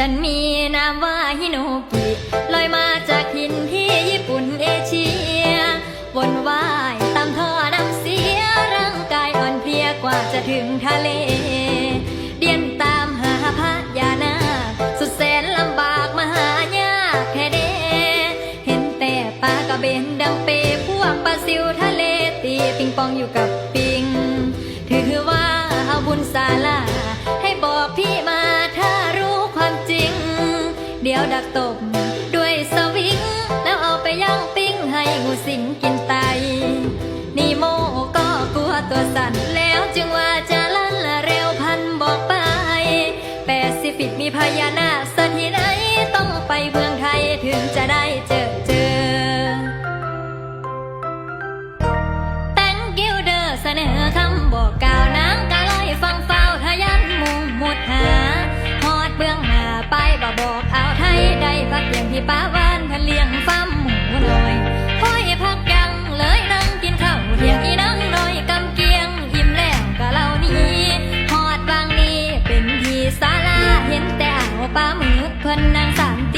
ฉันมีนามว่าฮิโนกิลอยมาจากหินที่ญี่ปุ่นเอเชียวนว่ายตามท่อน้ำเสียร่างกายอ่อนเพลียกว่าจะถึงทะเล เดียนตามหาพระยานาคสุดแสนลำบากมหายากแค่เด เห็นแต่ปลากระเบนดังเปพวกปลาซิวทะเลตีปิงปองอยู่กับปิง ถือว่าเอาบุญศาลา เดี๋ยวดักตบด้วยสวิง แล้วเอาไปย่างปิ้งให้งูสิงกินไต นี่โมก็กลัวตัวสั่นแล้วจึงว่าจะลั่นละเร็วพันบอกไป แปซิฟิกมีพญานาคสถิตไหนต้องไปเมืองไทยถึงจะได้เจอเจอ Thank you เด้อเสนอคำบอกกล่าวนางกะลอยฟังเฝ้าทะยันมุงมุดหา ฮอดเบื้องหน้าไปบ่บอกเอา ได้พักเลี้ยงพี่ป้าวานพันเลี้ยงฟ้มหัวหน่อยห้อยพักยังเลยนั่งกินข้าวเที่ยงอีนั่งหน่อยกำเกียงอิ่มแล้วกะเล่านี้หอดบางนี้เป็นที่ศาลาเห็นแต่เอาป้ามือเพิ่นนางสามตี